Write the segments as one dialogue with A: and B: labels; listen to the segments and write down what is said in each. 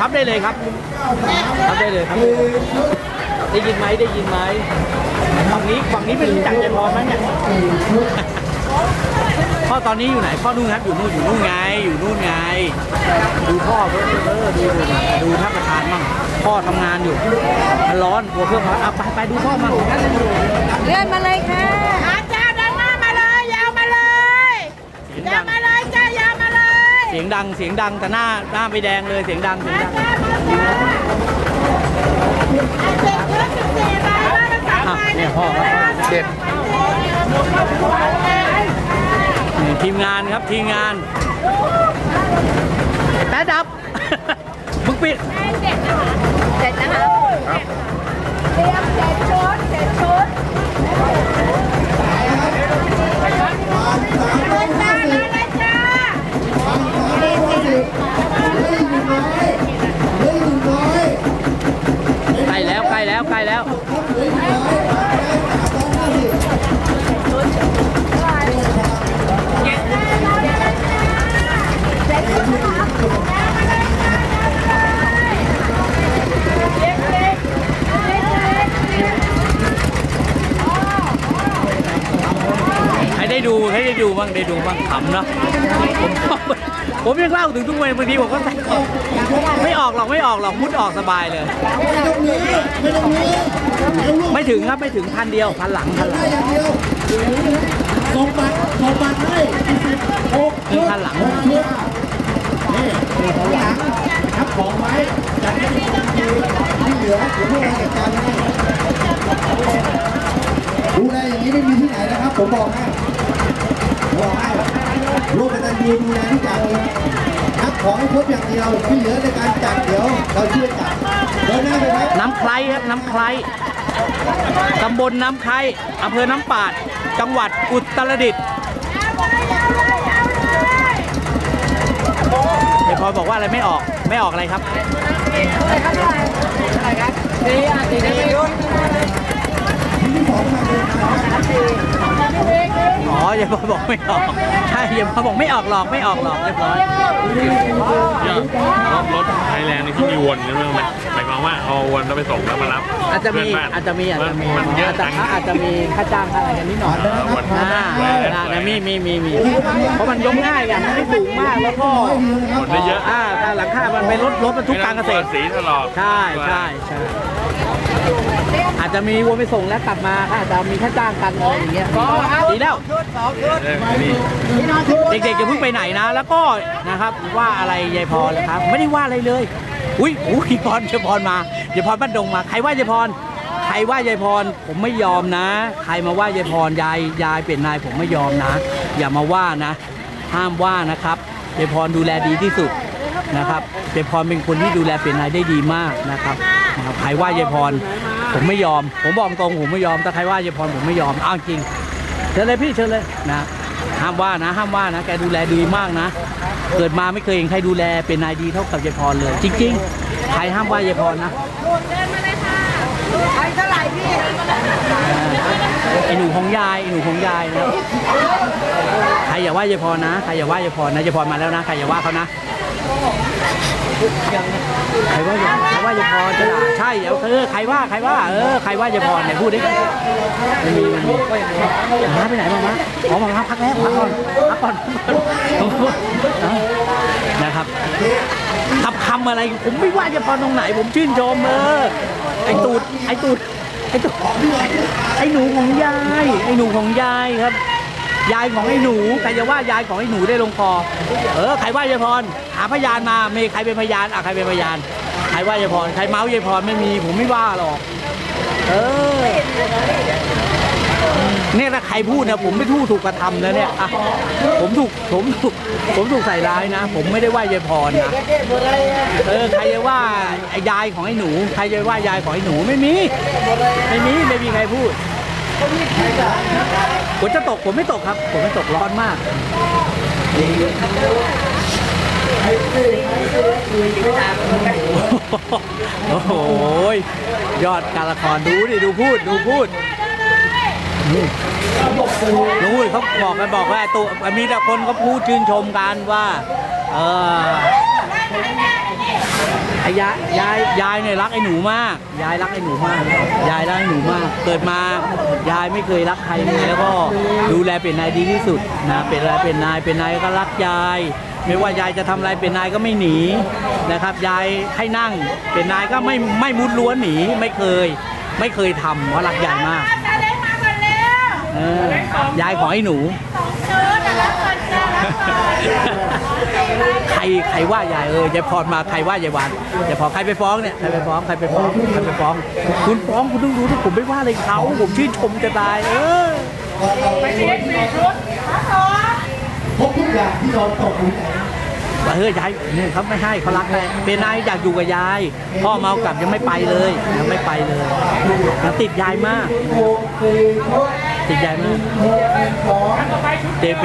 A: ทับได้เลยครับทับได้เลยครับ ได้ยินไหมได้ยินไหมฝั่งนี้ฝั่งนี้ไม่รู้จักยายพรไหมเนี่ยพ่อตอนนี้อยู่ไหนพ่อนู่นครับอยู่นู่นอยู่นู่นไงอยู่นู่นไง ดูพ่อเออเออดูดูดูท่านประธานมั่งพ่อทำงานอยู่มันร้อนกลัวเครื่องร้อนอะไปไปดูพ่อมั่ง
B: เลื่อนมาเลยค่ะ
C: อาจารย์ดันหน้ามาเลยยาวมาเลย
A: เสียง
C: ยา
A: ดั
C: ว
A: ง
C: มา
A: สียงดังเสียงดังแต่หน้าหน้าไม่แดงเลยเสียงดังเสียงดัง
C: เจ็ดเพื่อนสิบสี่ใบมาเป็นสาม
A: อะ
C: ใบ
A: เนี่ยพ่อครับเด็ดนี่ทีมงานครับทีมงานแป๊ดดับ มึงปิด
B: เสร็จนะคะเตรียมเจ็ดชุดเจ็ดชุด
C: เลยจ้ามาเลยจ้า
A: ใกล้แล้วใกล้แล้วใกล้แล้วให้ได้ดูให้ได้ดูบ้างได้ดูบ้างขำเนาะผม ผมยังเล่าถึงทุกวันบางทีผมก็ใส่ไม่ออกหรอกไม่ออกหรอกมุดออกสบายเลย ไม่ถึงครับไม่ถึงพันเดียวพันหลังพันหลัง
D: ส่งบัตรส่งบัตรให้หก
A: นี่พันหลัง
D: ชุดนี่นี่ของหลังนะครับของไว้จัดให้ดีที่เหลือเดี๋ยวพวกเราจัดการให้ดูแลอย่างนี้ไม่มีที่ไหนนะครับผมบอกให้บอกให้ ลูกกตันยูดูแลทุกอย่างเลยนับของให้ครบอย่างเดียวที่เหลือในการจัดเดี๋ยวเราช่วยจัดเดินหน้าไปไหม
A: น้ำไคล้ครับน้ำไคล้ตำบลน้ำไคล้อำเภอน้ำปาด จังหวัดอุตรดิตถ์เดี๋ยวพอบอกว่าอะไรไม่ออกไม่ออกอะไรครับอ๋ ออย่าบอกบอกไม่ออก ใช่อย่ามาบอกไม่ออกหรอกไม่ออกหรอกเรียบร้อย
E: เนี่ยรถรถไทยแลนด์นี่เขามีวนใช่ไหมหมายความว่าเอาวนแล้วไปส่งแล้วมารับ
A: อาจจะมี
E: เพื่นบ้น
A: อาจจะมีอาจจะมี
E: มันเยอะ
A: อาจจะ
E: จัง
A: อาจจะมีค่าจ้างค่าอะไรกันนิดหน่อย
E: เออวัน
A: อ่าอ่ามีมีมีมีเพราะมันยกง่ายกันมันไม่สูงมากแล้วก็
E: วนได้เยอะ
A: อ่าแต่หลังคามันเป็นรถรถบรรทุกการเกษตร
E: สีตลอด
A: ใช่ใช่ใช่ อาจจะมีวนไปส่งแล้วกลับมาก็อาจจะมีค่าจ้างกันอะไรอย่างเงี้ยดีแล้ว
E: เออนี่
A: เด็กๆอย่าเพิ่งไปไหนนะ แล้วก็นะครับว่าอะไรยายพรนะครับ ไม่ได้ว่าอะไรเลย อุ้ยอุ้ยพรยายพรมายายพรบ้านดงมา ใครว่ายายพร ใครว่ายายพร ผมไม่ยอมนะ ใครมาว่ายายพรยายยายเป็นนายผมไม่ยอมนะ อย่ามาว่านะ ห้ามว่านะครับยายพรดูแลดีที่สุด นะครับยายพรเป็นคนที่ดูแลเป็นนายได้ดีมากนะครับนะครับใครว่ายายพรผมไม่ยอม ผมบอกตรงผมไม่ยอมแต่ใครว่ายายพรผมไม่ยอมเอาจริงเชิญเลยพี่เชิญเลยนะห้ามว่านะห้ามว่านะ แกดูแลดีมากนะ เกิดมาไม่เคยเห็นใครดูแลเป็นนายดีเท่ากับยายพรเลย จริง ๆ ใครห้ามว่ายายพรนะ
C: ไปเท่าไหร่พี่
A: ไอ้หนูของยายไอ้หนูของยายนะใครอย่าว่ายายพรนะใครอย่าว่ายายพรนะยายพรมาแล้วนะใครอย่าว่าเขานะ ใครว่ายาใครว่ายาพรจะด่าใช่เอาเออใครว่าใครว่าเออใครว่ายาพรไหนพูดดิไม่มีไม่มีมาไปไหนมามาขอมามาพักแล้วพักก่อนพักก่อนนะครับคำคำอะไรผมไม่ว่ายาพรตรงไหน ผมชื่นชมเออไอตูดไอตูดไอตูดไอหนูของยายไอหนูของยายครับ ยายของไอ้หนูใครจะว่ายายของไอ้หนูได้ลงคอ เออใครว่ายายพรหาพยานมามีใครเป็นพยานอะใครเป็นพยานใครว่ายายพรใครเมาส์ยายพรไม่มีผมไม่ว่าหรอกเออเนี่ยถ้าใครพูดนะผมไม่ทู่ถูกกระทำนะเนี่ยอะผมถูกผมถูกผมถูกใส่ร้ายนะ ผมไม่ได้ว่ายายพรนะเออใครจะว่าไอยายของไอ้หนู ใครจะว่ายายของไอ้หนูไม่มี ไม่มีไม่มีใครพูด ฝนจะตกผมไม่ตกครับผมไม่ตกร้อนมากโอ้โหยอดการละครดูดิดูพูดดูพูดนู่นนู่นเขาบอกกันบอกว่าตัวมีแต่คนเขาพูดชื่นชมกันว่า เออ ยายยายยายเนี่ยรักไอ้หนูมาก ยายรักไอ้หนูมาก ยายรักไอ้หนูมาก เกิดมายายไม่เคยรักใครเลยแล้วก็ดูแลเป็นนายดีที่สุดนะเป็นอะไรเป็นนายเป็นนายก็รักยาย ไม่ว่ายายจะทำอะไรเป็นนายก็ไม่หนีนะครับ ยายให้นั่งเป็นนายก็ไม่ไม่มุดล้วนหนีไม่เคย ไม่เคยทำเพราะรักยายมาก
C: ตาเล็กมาก่อนเร็ว
A: เออยายขอให้หนู
C: เชิญนะรับก่อนจ้ารับก่อน
A: ใครใครว่ายายเออยายพรมาใครว่ายายวานยายพรใครไปฟ้องเนี่ยใครไปฟ้องใครไปฟ้องใครไปฟ้อง คุณฟ้องคุณต้องรู้ที่ผมไม่ว่าอะไรเขาผมชื่นชมจะตาย เออ
D: พบทุกอย่างที่เราตกอยู่ไหน
A: ว่าเฮ้ยยายเนี่ยเขาไม่ให้เขารักแม่เป็นนายอยากอยู่กับยาย พ่อเมากลับยังไม่ไปเลยยังไม่ไปเลยยังติดยายมาก
D: หกสี่หก
A: ติดยายมาก
D: หกสอง
A: เดี๋ยวไป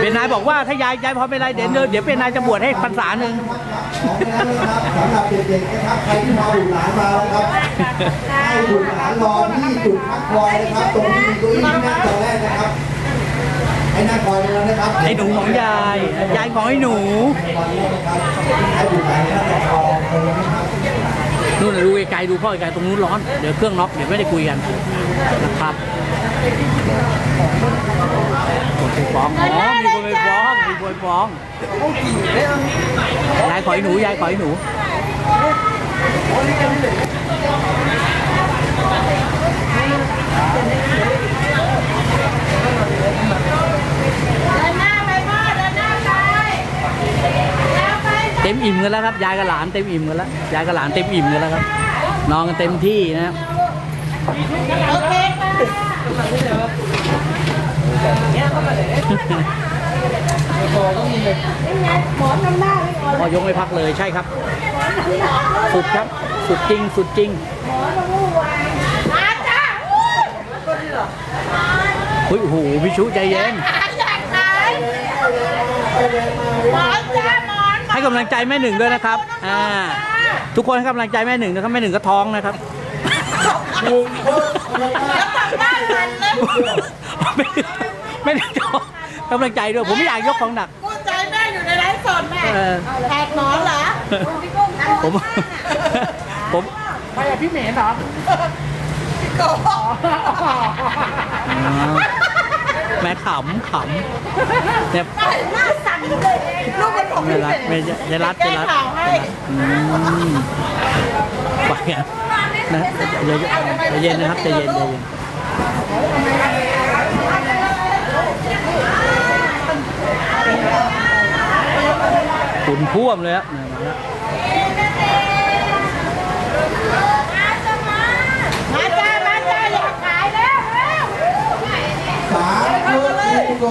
A: เป็นนายบอกว่าถ้ายายยายพอเป็นไรเดี๋ยวเดี๋ยวเป็นนายจะบวชให้พรรษาหนึ่ง
D: ของไปแล้วนะครับสำหรับเด็กๆนะครับใครที่พาบุตรหลานมานะครับให้บุตรหลานรอที่จุดพักคอยนะครับตรงที่มีเก้าอี้ที่นั่งตอนแรกนะครับให้นั่งคอยตรงนั้นนะครับ
A: ไอ้หนูของยายยายของไอ้หนู
D: คอยนะครับให้บุตรหลานนั่งรอตรงนี้นะครับ
A: นู่นดูไกลๆดูพ่อไกลๆตรงนู้นร้อน เดี๋ยวเครื่องน็อกเดี๋ยวไม่ได้คุยกันนะครับคนไปฟ้องอ๋อมีคนไปฟ้องมีคนไปฟ้องยายขอให้หนูยายขอให้หนู
C: เดินหน้าไปพ่อเดินหน้าไป
A: ต็มอิ่มกันแล้วครับ ยายกับหลานเต็มอิ่มกันแล้ว ยายกับหลานเต็มอิ่มกันแล้วครับ นอนกันเต็มที่นะครับ
C: โอเค
A: พอยกไม่พักเลยใช่ครับ สุดครับ สุดจริง สุดจริง
C: มาจ้า
A: เฮ้ยโอ้โหพี่ชุใจเย็น
C: ขายอยากขายหมอจ้า
A: ให้กำลังใจแม่หนึ่งด้วยนะครับอ่าทุกคนให้กำลังใจแม่หนึ่งนะครับแม่หนึ่งก็ท้องนะครับ
C: บ้านมันเลย
A: ไม่ไม่ได้ท้องกำลังใจด้วย ผมไม่อยากยกของหนัก
C: กูใจแม่อยู่ในไลฟ์สดแม่
A: เออ
C: แตกหมอนเหรอ
A: ผมผม
C: ไปกับพี่เหมนเหรอพี่โก
A: อ๋อ แม่ขำขำเนี่ย
C: หน้าสั่นเลยลูกมันผม
A: ไม่รัดไม่ยายรัดยายรัด
C: ข่าวให้
A: อืมไปอะนะใจเย็นใจเย็นนะครับใจเย็นใจเย็นขุนพ่วมเลยครับเนี่ยมาแล้ว
C: มาจ้ามาจ้าอยากขายแล้วเร็ว
D: สามชุดสี่กบ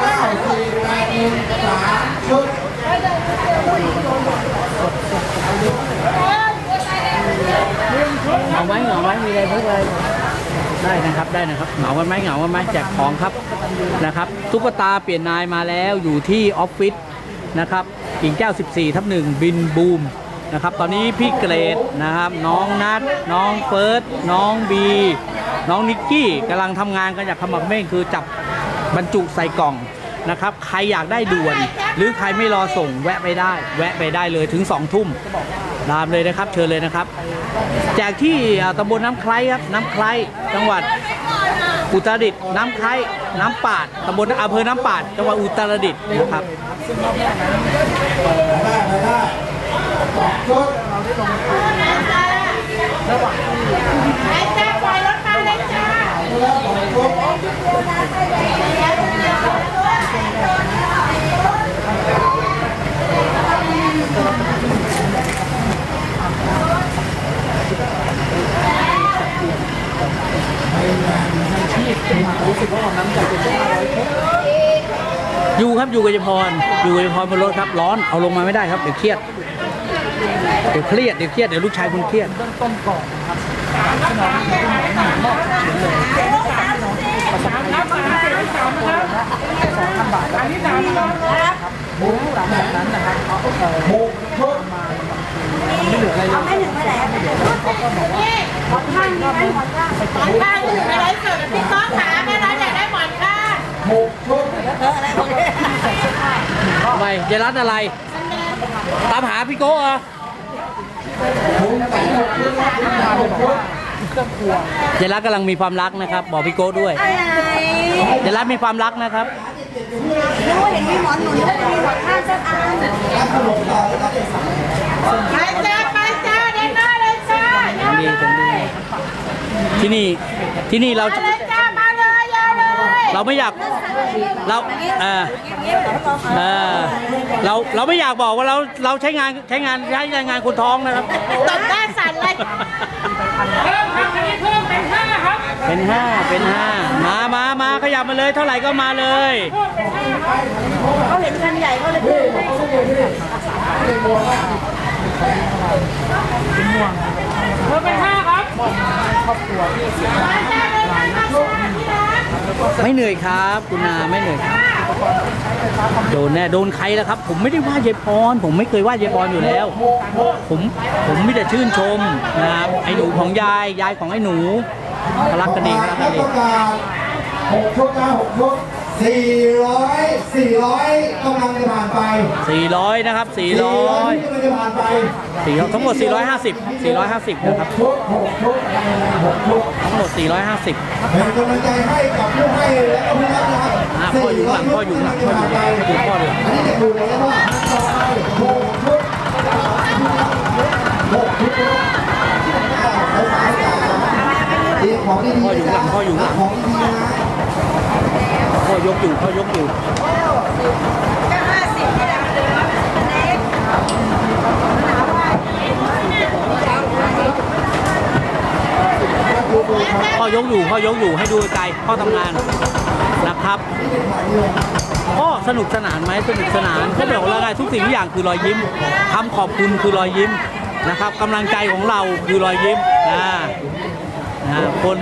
D: เก้าสี่แปดหนึ่งสามชุด
A: เหงาไหมเหงาไหมมีอะไรพูดเลยได้นะครับได้นะครับเหงากันไหมเหงากันไหมแจกของครับนะครับตุ๊กตาเปลี่ยนนายมาแล้วอยู่ที่ออฟฟิศนะครับกิ่งแก้ว 14ทับหนึ่งบินบูมนะครับ ตอนนี้พี่เกรดนะครับ น้องนัทน้องเฟิร์สน้องบี น้องนิกกี้กำลังทำงานกันอย่างขมักเม่นคือจับบรรจุใส่กล่องนะครับ ใครอยากได้ด่วน หรือใครไม่รอส่งแวะไปได้ แวะไปได้เลยถึง2ทุ่มตามเลยนะครับ เชิญเลยนะครับแจกที่ตำบลน้ำไคร้ครับ น้ำไคร้จังหวัดอุตรดิตถ์น้ำไคร้น้ำปาดตำบลอำเภอน้ำปาดจังหวัดอุตรดิตถ์นะครับ
D: ได้ได้ได้สอง
C: อยู่
A: ครับอยู่กับยพรอยู่กับยพรบนรถครับร้อนเอาลงมาไม่ได้ครับเดี๋ยวเครียดเดี๋ยวเครียดเดี๋ยวเครียดเดี๋ยวลูกชายคุณเครียด
D: หกชุด
C: หมอนข้างอยู่ในไลฟ์สดพี่ก้องขาแม่ร้านอยากได้หมอนข้าง
D: หกชุด
A: ทำไมยายรัดอะไร ตามหาพี่โก้เหรอ เจรัตกำลังมีความรักนะครับ บอกพี่โก้ด้วย
B: อะไร
A: เจรัตมีความรักนะครับ
B: นึกว่าเห็นมีหมอนหนุนนึกว่ามีหมอนข้างสักอัน
C: ไปจ้าไปจ้าเด็กน้อยเลยจ้า
A: ดีจังดีที่นี่ที่นี่เรา
C: เลยจ้ามาเลยยาวเลย
A: เราไม่อยาก เราเออเออเราเราไม่อยากบอกว่าเราเราใช้งานใช้งานใช้งานคนท้องนะครับ
C: ตบหน้าสั่นเลย
A: เป็นห้าเป็นห้ามามามาขยับมาเลย เท่าไหร่ก็มาเลย
B: เขาเห็นกันใหญ่เขาเลยเพิ่มให้
A: ไม่เหนื่อยครับ คุณนาไม่เหนื่อยครับโดนแน่โดนใครแล้วครับ ผมไม่ได้ว่ายายพร ผมไม่เคยว่ายายพรอยู่แล้ว ผมผมมิแต่ชื่นชมนะครับไอ้หนูของยายยายของไอ้หนูพลักกันดีเขารักกันดี
D: ประกาศหกชกนะหกชก สี่ร้อยสี่ร้อยกำลังจะผ่านไป
A: 400 นะครับ 400
D: กำลังจะผ่านไป
A: สี่ทั้งหมด 450 450 นะครับ
D: ชกหกชกหกชก
A: ทั้งหมด 450
D: เป็นกำลังใจให้กับผู้ให้และก็ผู้รับนะครับ
A: อ่าพ่ออยู่หลังพ่ออยู่หลังพ่ออยู่หลังดูพ่อเลย
D: อันนี้จะดูเลยว่าต่อไปหกชุดหกชุดสาวสาวจ๋าเรียกของดีๆ
A: พ่ออยู่หลังพ่ออยู่หลัง
D: ของดีๆนะ
A: พ่อยกอยู่พ่อยกอยู่
B: ก็ห้าสิบนี่แหละเล็ก
A: พ่อยกอยู่พ่อยกอยู่ให้ดูไกลพ่อทำงานนะครับพ่อสนุกสนานไหมสนุกสนานเขาบอกล้วไงทุกสิ่งทุกอย่างคือรอยยิ้มคำขอบคุณคือรอยยิ้มนะครับกำลังใจของเราคือรอยยิ้มนะ นะคน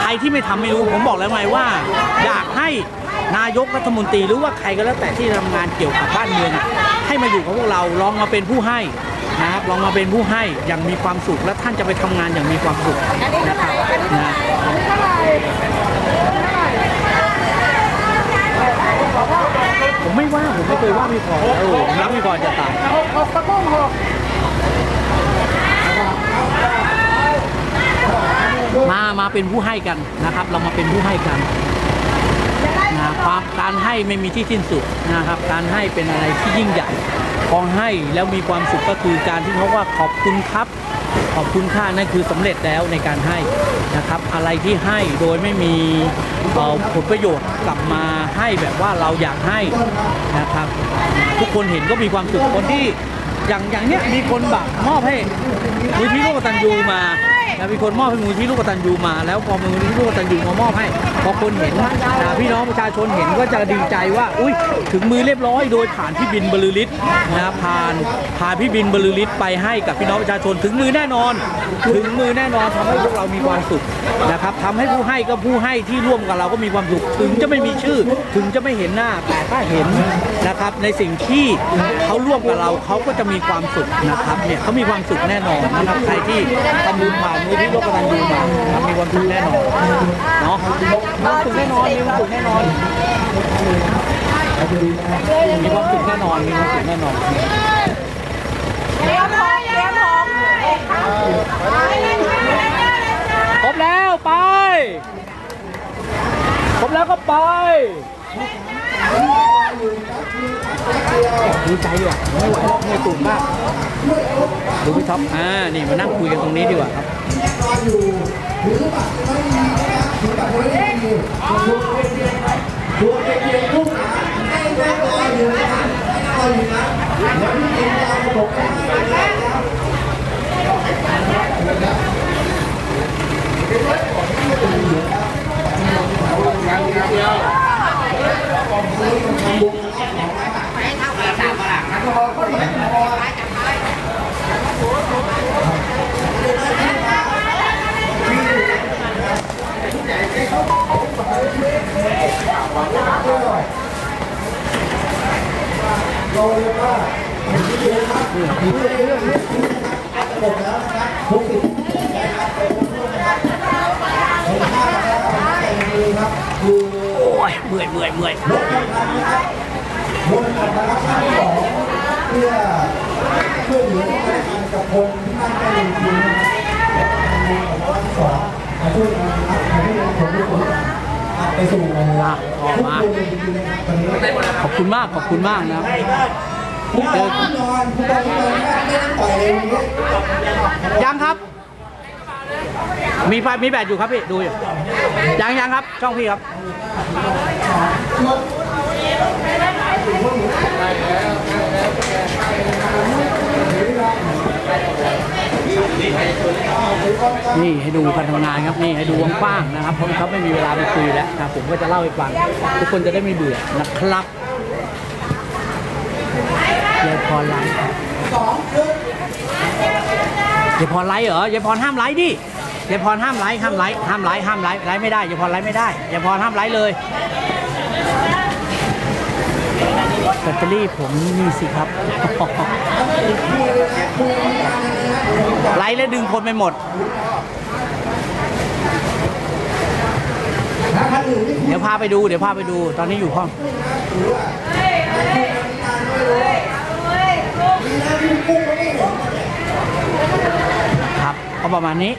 A: ใครที่ไม่ทำไม่รู้ผมบอกแล้วไงว่า อยากให้นายกรัฐมนตรีหรือว่าใครก็แล้วแต่ที่ทำงานเกี่ยวกับบ้านเมืองให้มาอยู่กับพวกเราลองมาเป็นผู้ให้นะครับลองมาเป็นผู้ให้อย่างมีความสุขและท่านจะไปทำงานอย่างมีความสุขนะครับนะผมไม่ว่าผมไม่เคยว่าพี่พรเออผมรักพี่พรจะตาย มามาเป็นผู้ให้กันนะครับ เรามาเป็นผู้ให้กันนะความการให้ไม่มีที่สิ้นสุดนะครับ การให้เป็นอะไรที่ยิ่งใหญ่พอให้แล้วมีความสุขก็คือการที่เขาว่าขอบคุณครับ ขอบคุณค่านั่นคือสำเร็จแล้วในการให้นะครับ อะไรที่ให้โดยไม่มีผลประโยชน์กลับมาให้แบบว่าเราอยากให้นะครับ ทุกคนเห็นก็มีความสุขคนที่อย่างอย่างเนี้ยมีคนแบบมอบให้มูลที่ลูกกตันยูมา แล้วมีคนมอบให้มูลที่ลูกกตันยูมา แล้วพอมูลที่ลูกกตันยูมามอบให้พอคนเห็นอ่าพี่น้องประชาชนเห็นก็จะดีใจว่า อุ้ยถึงมือเรียบร้อยโดยผ่านพี่บินบรรลือฤทธิ์นะผ่านผ่านพี่บินบรรลือฤทธิ์ไปให้กับพี่น้องประชาชนถึงมือแน่นอน ถึงมือแน่นอนทำให้พวกเรามีความสุขนะครับทำให้ผู้ให้ก็ผู้ให้ที่ร่วมกับเราก็มีความสุขถึงจะไม่มีชื่อ ถึงจะไม่เห็นหน้าแต่ถ้าเห็นนะครับในสิ่งที่เขาร่วมกับเราเขาก็จะมีความสุขนะครับเนี่ยเขามีความสุขแน่นอนนะครับใครที่ทำบุญผ่านมือที่โลกกตันยูมานะครับมีความสุขแน่นอนเนาะมีความสุขแน่นอนมีความสุขแน่นอนมีความสุขแน่นอนมีความสุขแน่นอน
C: เลี้ยวทองเลี้ยวทองไปเยจ้าเลยจ้าเลยจ้า
A: ครบแล้วไปครบแล้วก็ไปดีใจดีกว่าไม่ไหวเหนื่อยตุ่มมากดูพี่ท็อปอ่านี่มานั่งคุยกันตรงนี้ดีกว่าครับ
D: รออยู่ถือบัตรไม่มีนะครับถือบัตรไม่มีตัวเป็นเพียงตัวเป็นเพียงลูกหลานให้แม่รออยู่นะครับให้รออยู่นะแล้วพี่เองจะเอาระบบให้นะครับเราเท่าที่เรียนครับที่เรียนหมดแล้วนะครับทุกสิ่งนะ
A: โอ้ยเมื่อยเมื่อยเมื่อย
D: รถกำลังนะครับรถกำลังสองเพื่อช่วยเหลือกันกับคนที่บ้านใกล้จริงนะครับสองมาช่ วยกันนะครับมาช่วยกันผมทุกคนไปสู่ทุกคนจริงๆนะครับตอนนี้
A: ขอบคุณมากขอบคุณมากนะครับ
D: ผู้บอลที่นอนผู้บอลที่นไม่ได้ต่อยเลยวันนี้
A: ยังครับ มีไฟมีแบตอยู่ครับพี่ดูอยู่ยังยังครับ ช่องพี่ครับ นี่ให้ดูการทำงานครับนี่ให้ดูกว้างๆนะครับเพราะเขาไม่มีเวลาไปคุยแล้วนะครับผมก็จะเล่าให้ฟังทุกคนจะได้ไม่เบื่อนะครับยายพรไลฟ์ยายพรไลฟ์เหรอยายพรห้ามไลฟ์ดิยายพรห้ามไลฟ์ห้ามไลฟ์ห้ามไลฟ์ห้ามไลฟ์ไลฟ์ไม่ได้ยายพรไลฟ์ไม่ได้ยายพรห้ามไลฟ์เลย แบตเตอรี่ผมมีสิครับ ไลฟ์แล้วดึงคนไปหมด เดี๋ยวพาไปดู เดี๋ยวพาไปดู ตอนนี้อยู่ห้องครับก็ประมาณนี้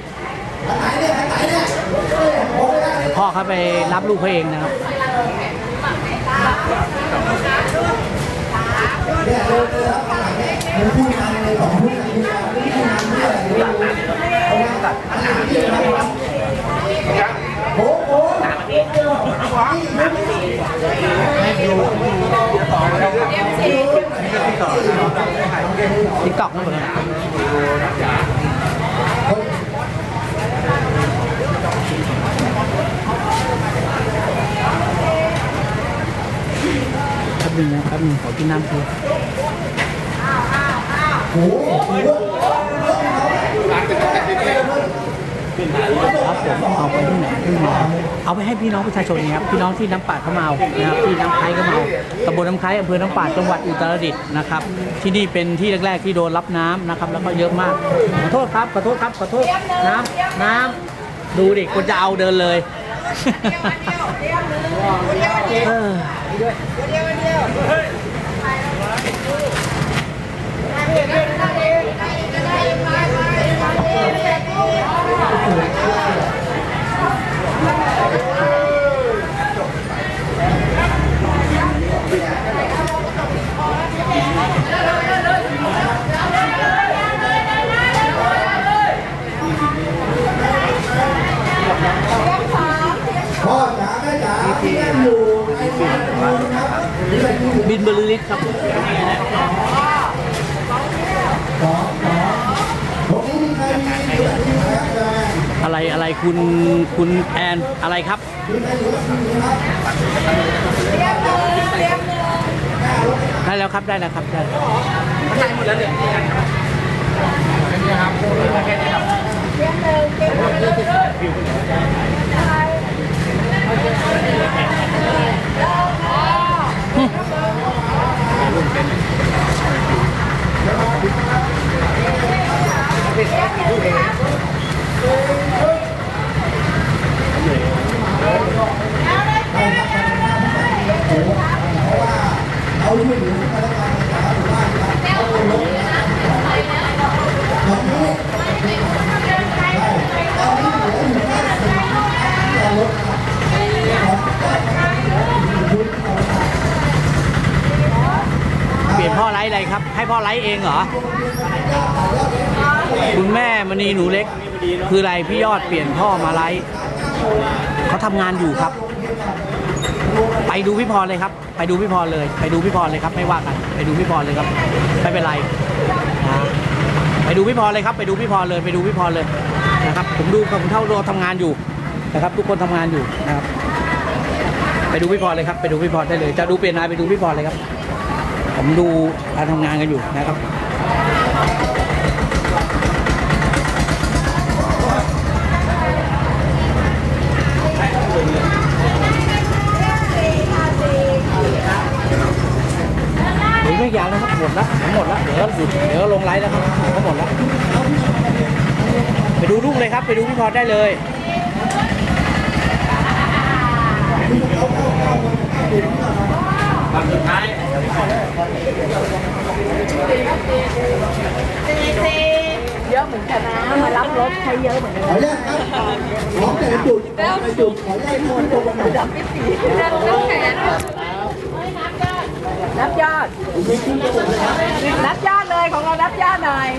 A: เดี๋ยวพ่อเขาไปรับลูกเขาเองนะครับ
D: เนี่ยเดินเลยครับมันพูดนำเลยสองพูดนำพูดนำพูดนำเรื่องอะไรไม่รู้เอามาตัดอันไหนที่ทำโอ้โห
A: ติ๊กต็อก นั่นเองแป๊บนึงนะแป๊บนึงขอกินน้ำเพื่อ
D: โอ้โห
A: ครับผมเอาไปที่ไหนที่ไหนเอาไปให้พี่น้องประชาชนนะครับพี่น้องที่น้ำป่าดเขามาเอานะครับที่น้ำไคร้เขามาเอาตำบลน้ำไคร้อำเภอน้ำป่าดจังหวัดอุตรดิตถ์นะครับ ที่นี่เป็นที่แรกๆที่โดนรับน้ำนะครับ แล้วก็เยอะมากขอโทษครับขอโทษครับขอโทษน้ำน้ำดูดิคนจะเอาเดินเลย เออ
D: พ่อจ๋าแม่จ๋าที่นั่งอยู่ในบ้านนะครับนี่เป็นที่อยู่
A: บินบริลิตครับ
D: ของของผมนี่มีใครมีเหลืออยู่นะครับแต่
A: อะไรอะไรคุณคุณแอะไรครับ
D: ได้แล้วครับ
A: ได้แล้วครับได้แล้วครับได้แล้วเปลี่ยนพ่อไลฟ์อะไร ครับ ให้พ่อไลฟ์เองเหรอ คุณแม่มณีหนูเล็ก คืออะไรพี่ยอดเปลี่ยนพ่อมาไลฟ์เขาทำงานอยู่ครับ ไปดูพี่พรเลยครับ ไปดูพี่พรเลย ไปดูพี่พรเลยครับ ไม่ว่ากัน ไปดูพี่พรเลยครับ ไม่เป็นไรนะไปดูพี่พรเลยครับ ไปดูพี่พรเลย ไปดูพี่พรเลยนะครับ ผมดูกับคุณเท่าเราทำงานอยู่นะครับ ทุกคนทำงานอยู่นะครับ ไปดูพี่พรเลยครับ ไปดูพี่พรได้เลย จะดูเปลี่ยนนายไปดูพี่พรเลยครับ ผมดูการทำงานกันอยู่นะครับหรือไม่ยาวแล้วครับหมดละผมหมดละเดี๋ยวหยุดเดี๋ยวลงไลฟ์แล้วครับก็หมดละไปดูลูกเลยครับ ไปดูพี่พรได้เลย
C: เยอะเหมือนกันนะมารับรถใช้เยอะเหมือนกัน
D: ขออนุญาตครับของแต่ละจุดของแต่ละจุดขออนุญาตที่ตรงกันหน่อย
C: รับ ยอดรับยอดเลยของเรารับยอดหน่อย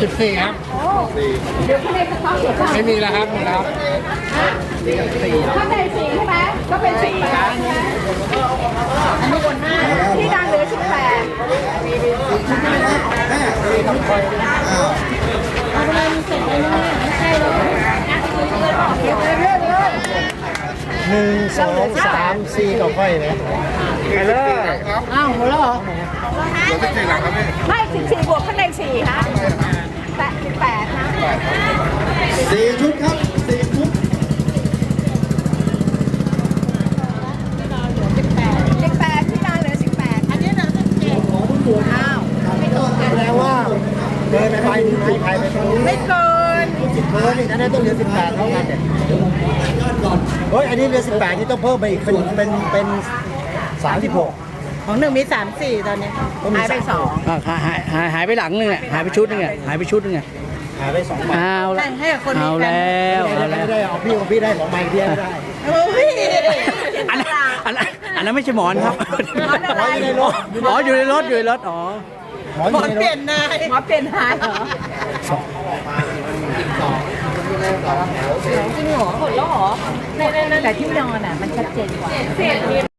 F: สิบสี่ครับ
C: เดี๋ยวข้างในจะต้องเสีย
F: ไม่มีแล้วครับหมดแล้ว
C: ข้างในสี่ใช่ไหมก็เป็นสิบแปดที่ดังเหลือสิบแปด
D: แม่อ้าว
F: หนึ่งสองสามสี่ต่อไปเลยไปเลยอ้าวหมดแล้วเหรอ
C: ไม่สิบสี่บวกข้างในสี่ฮะแปดสิบแปดนะ
D: สี่ชุดครับสี่ชุด
C: สิบแปดที่ดังเหลือสิบแปดอันนี้เหลือสิบเจ็ดอ้าว
F: แปลว่าเกินไปหนึ่งใครใครไปตรงนี้
C: ไม่เกิน
F: เกินอีกนั้นต้องเหลือสิบแปดเท่ากันเนี่ย เฮ้ยอันนี้เหลือสิบแปดนี่ต้องเพิ่มไปอีกเป็นเป็นเป็นสามสิบหก
C: ของหนึ่งมีสามสี่ตอนนี้หายไปสอง
A: อะหายหายหายหายไปหลังนึงอะหายไปชุดนึงอะหายไปชุดนึงอะ
F: หายไปสองใบ
A: เอาละ
C: แต่งให้กับคนมี
A: เอา
C: แฟน
A: แล้วเอา
F: ไม่
A: แล้ว
F: ได้เอาพี่ของพี่ได้ของไมค์เดียวไม่ได้
C: โอ้ย
A: อันนั้นอันนั้นอันนั้นไม่ใช่หมอนครับ
C: หมอนอะไร
F: ในรถ
A: อ๋ออยู่ในรถอยู่ในรถอ๋อ
F: หมอ
C: หม
F: ยู่
C: อน
F: ในร
C: เปลี่ย
F: ถ
C: นนายหมอเปลี่ยนนายเหรอ จริงเหรอหมดแล้วเหรอแต่ที่นอนอะ มันชัดเจนกว่า